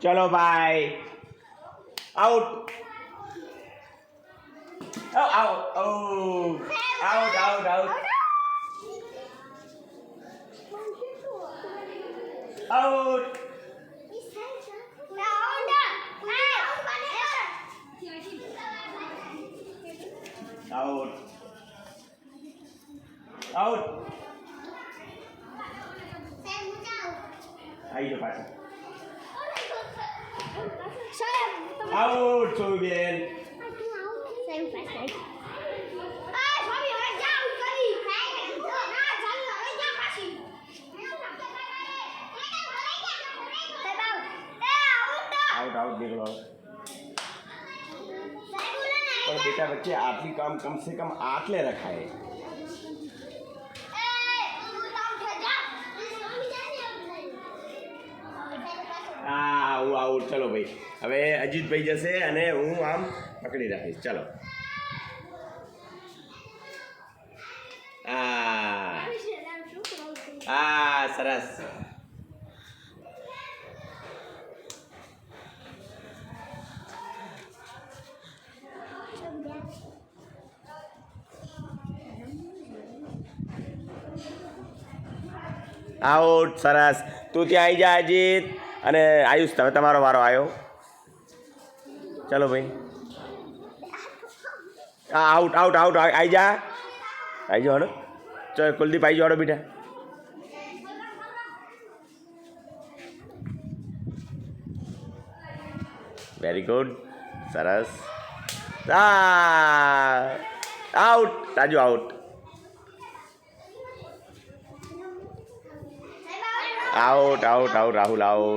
ચલો ભાઈ. Out out out out out out out out આવી જાઓ પાછા આઉટ છું બેન આઉટ આઉટ નીકળો પણ બેટા बच्चे આપણી કામ कम से कम आठ ले આવું આવું, ચલો ભાઈ. હવે અજીતભાઈ જશે અને હું આમ પકડી રાખીશ. ચલો. આ. સરસ. આઉટ, સરસ. તું ત્યાં આવી જા, અજીત. અને આયુષ, તમે તમારો વારો આવ્યો ચલો ભાઈ. હા આઉટ આઉટ આઉટ આવી જા. આવી જાઓ હડો ચલો, કુલદીપ આવી જાઓ બેટા. વેરી ગુડ સરસ. Out Raju out out out out Rahul out